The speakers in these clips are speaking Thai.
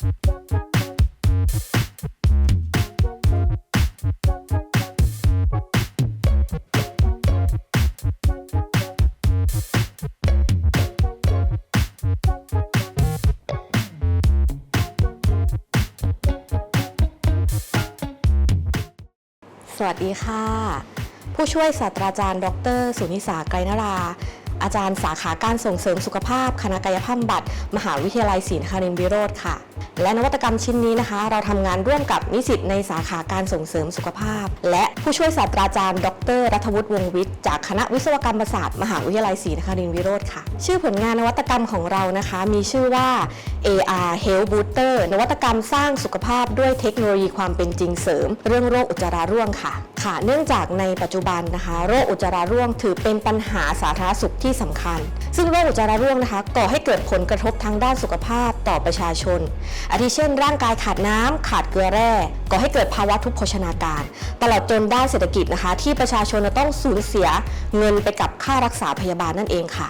สวัสดีค่ะ ผู้ช่วยศาสตราจารย์ ดร สุนิสาไกรนรา อาจารย์สาขาการส่งเสริมสุขภาพ คณะกายภาพบำบัดมหาวิทยาลัยศรีนครินทรวิโรธค่ะ และนวัตกรรมชิ้นนี้นะคะ เราทำงานร่วมกับนิสิตในสาขาการส่งเสริมสุขภาพ และผู้ช่วยศาสตราจารย์ ดร รัฐวุฒิวงวิทย์จากคณะวิศวกรรมศาสตร์มหาวิทยาลัยศรีนครินทรวิโรธค่ะ ชื่อผลงานนวัตกรรมของเรานะคะ มีชื่อว่า AR Health Booster นวัตกรรมสร้างสุขภาพด้วยเทคโนโลยีความเป็นจริงเสริม เรื่องโรคอุจจาระร่วงค่ะค่ะ เนื่องจากในปัจจุบันนะคะ โรคอุจจาระร่วงถือเป็นปัญหาสาธารณสุขที่สำคัญ ซึ่งโรคอุจจาระร่วงนะคะ ก่อให้เกิดผลกระทบทางด้านสุขภาพต่อประชาชน อาทิเช่น ร่างกายขาดน้ำขาดเกลือแร่ ก่อให้เกิดภาวะทุพโภชนาการ ตลอดจนด้านเศรษฐกิจนะคะ ที่ประชาชนจะต้องสูญเสียเงินไปกับค่ารักษาพยาบาลนั่นเองค่ะ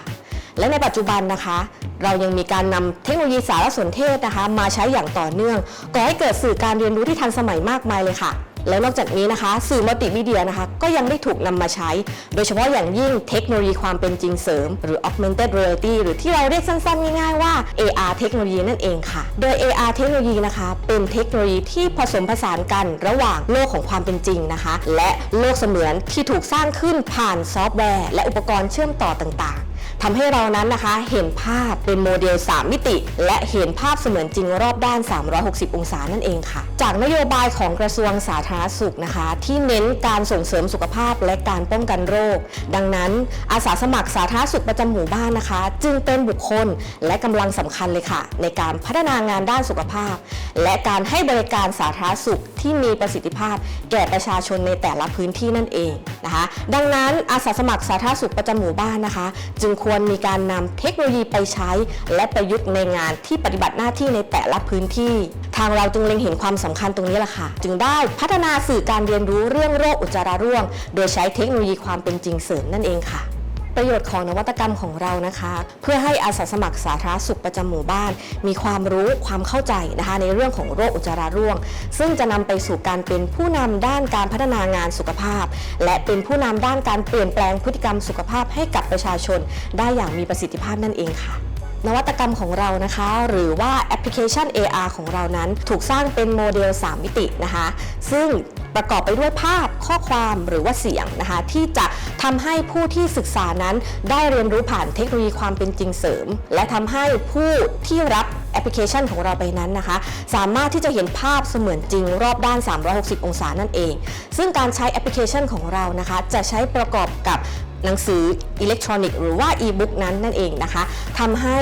และในปัจจุบันนะคะเรายังมีการนำเทคโนโลยีสารสนเทศนะคะ มาใช้อย่างต่อเนื่องก่อให้เกิดสื่อการเรียนรู้ที่ทันสมัยมากมายเลยค่ะ แล้วนอกจากนี้นะคะ สื่อมัลติมีเดียนะคะ ก็ยังได้ถูกนำมาใช้ โดยเฉพาะอย่างยิ่งเทคโนโลยีความเป็นจริงเสริม หรือ augmented reality หรือที่เราเรียกสั้นๆ ง่ายๆว่า AR เทคโนโลยีนั่นเองค่ะ โดย AR เทคโนโลยีนะคะ เป็นเทคโนโลยีที่ผสมผสานกันระหว่างโลกของความเป็นจริงนะคะ และโลกเสมือนที่ถูกสร้างขึ้นผ่านซอฟต์แวร์ และอุปกรณ์เชื่อมต่อต่างๆ ทำให้เรานั้นนะคะเห็นภาพเป็นโมเดล 3 มิติ และเห็นภาพเสมือนจริงรอบด้าน 360 องศานั่นเองค่ะ จากนโยบายของกระทรวงสาธารณสุขนะคะ ที่เน้นการส่งเสริมสุขภาพและการป้องกันโรค ดังนั้นอาสาสมัครสาธารณสุขประจำหมู่บ้านนะคะ จึงเป็นบุคคลและกำลังสำคัญเลยค่ะ ในการพัฒนางานด้านสุขภาพ และการให้บริการสาธารณสุขที่มีประสิทธิภาพ แก่ประชาชนในแต่ละพื้นที่นั่นเองนะคะ ดังนั้นอาสาสมัครสาธารณสุขประจำหมู่บ้านนะคะ จึงควควรมีการนำเทคโนโลยีไปใช้ และประยุกต์ในงานที่ปฏิบัติหน้าที่ในแต่ละพื้นที่ ทางเราจึงเล็งเห็นความสำคัญตรงนี้แหละค่ะ จึงได้พัฒนาสื่อการเรียนรู้เรื่องโรคอุจจาระร่วง โดยใช้เทคโนโลยีความเป็นจริงเสริมนั่นเองค่ะ ประโยชน์ของนวัตกรรมของเรานะคะ เพื่อให้อาสาสมัครสาธารณสุขประจำหมู่บ้าน มีความรู้ความเข้าใจนะคะ ในเรื่องของโรคอุจจาระร่วง ซึ่งจะนำไปสู่การเป็นผู้นำด้านการพัฒนางานสุขภาพ และเป็นผู้นำด้านการเปลี่ยนแปลงพฤติกรรมสุขภาพให้กับประชาชน ได้อย่างมีประสิทธิภาพนั่นเองค่ะ นวัตกรรมของเรานะคะ หรือว่าแอปพลิเคชัน AR ของเรานั้น ถูกสร้างเป็นโมเดล 3 มิตินะคะ ซึ่งประกอบไปด้วยภาพข้อความหรือว่าเสียงนะคะ ที่จะทำให้ผู้ที่ศึกษานั้นได้เรียนรู้ผ่านเทคโนโลยีความเป็นจริงเสริม และทำให้ผู้ที่รับแอปพลิเคชันของเราไปนั้นนะคะ สามารถที่จะเห็นภาพเสมือนจริงรอบด้าน 360 องศานั่นเอง ซึ่งการใช้แอปพลิเคชันของเรานะคะ จะใช้ประกอบกับ หนังสืออิเล็กทรอนิกส์หรือว่าอีบุ๊กนั้นนั่นเองนะคะทำให้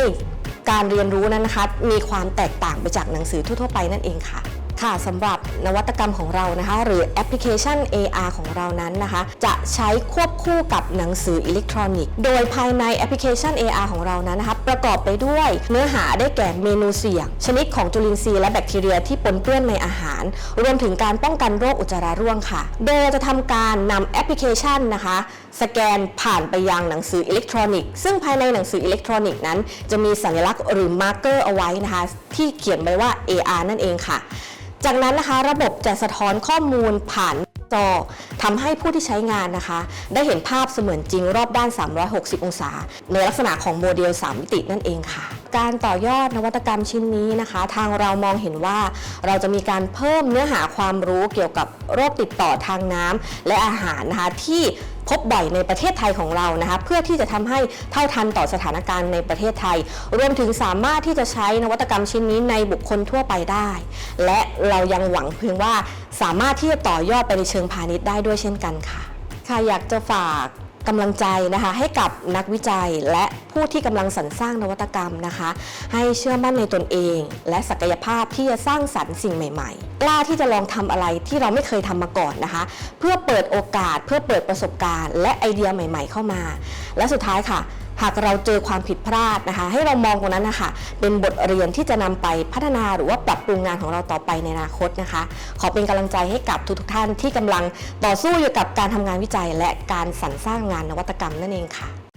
การเรียนรู้นั้นนะคะมีความแตกต่างไปจากหนังสือทั่วๆไปนั่นเองค่ะ ค่ะสำหรับนวัตกรรมของเรานะคะ หรือแอปพลิเคชัน AR ของเรานั้นนะคะ จะใช้ควบคู่กับหนังสืออิเล็กทรอนิกส์โดยภายในแอปพลิเคชัน AR ของเรานั้นนะคะ ประกอบไปด้วยเนื้อหาได้แก่เมนูเสี่ยง ชนิดของจุลินทรีย์และแบคทีเรียที่ปนเปื้อนในอาหาร รวมถึงการป้องกันโรคอุจจาระร่วงค่ะ โดยจะทำการนำแอปพลิเคชันนะคะ สแกนผ่านไปยังหนังสืออิเล็กทรอนิกส์ซึ่งภายในหนังสืออิเล็กทรอนิกส์นั้น จะมีสัญลักษณ์หรือมาร์กเกอร์เอาไว้นะคะ ที่เขียนไว้ว่า AR นั่นเองค่ะ จากนั้นนะคะระบบจะสะท้อนข้อมูลผ่านจอทำให้ผู้ที่ใช้งานนะคะ ได้เห็นภาพเสมือนจริงรอบด้าน 360 องศา ในลักษณะของโมเดล 3 มิตินั่นเองค่ะ การต่อยอดนวัตกรรมชิ้นนี้นะคะ ทางเรามองเห็นว่าเราจะมีการเพิ่มเนื้อหาความรู้เกี่ยวกับโรคติดต่อทางน้ำและอาหารนะคะที่ พบบ่อยในประเทศไทยของเรานะคะเพื่อที่จะทำให้เท่าทันต่อสถานการณ์ในประเทศไทย รวมถึงสามารถที่จะใช้นวัตกรรมชิ้นนี้ในบุคคลทั่วไปได้ และเรายังหวังเพียงว่าสามารถที่จะต่อยอดไปในเชิงพาณิชย์ได้ด้วยเช่นกันค่ะค่ะอยากจะฝาก กำลังใจนะคะให้กับนักวิจัยและผู้ที่กำลังสรรสร้างนวัตกรรมนะคะ ให้เชื่อมั่นในตนเอง และศักยภาพที่จะสร้างสรรค์สิ่งใหม่ๆ กล้าที่จะลองทำอะไรที่เราไม่เคยทำมาก่อนนะคะ เพื่อเปิดโอกาสเพื่อเปิดประสบการณ์ และไอเดียใหม่ ๆ เข้ามา และสุดท้ายค่ะ หากเราเจอความผิดพลาดนะคะ ให้เรามองตรงนั้นนะคะเป็นบทเรียนที่จะนำไปพัฒนาหรือว่าปรับปรุงงานของเราต่อไปในอนาคตนะคะ ขอเป็นกำลังใจให้กับทุกทท่านที่กำลังต่อสู้อยู่กับการทำงานวิจัย และการสรรสร้างงานนวัตกรรมนั่นเองค่ะ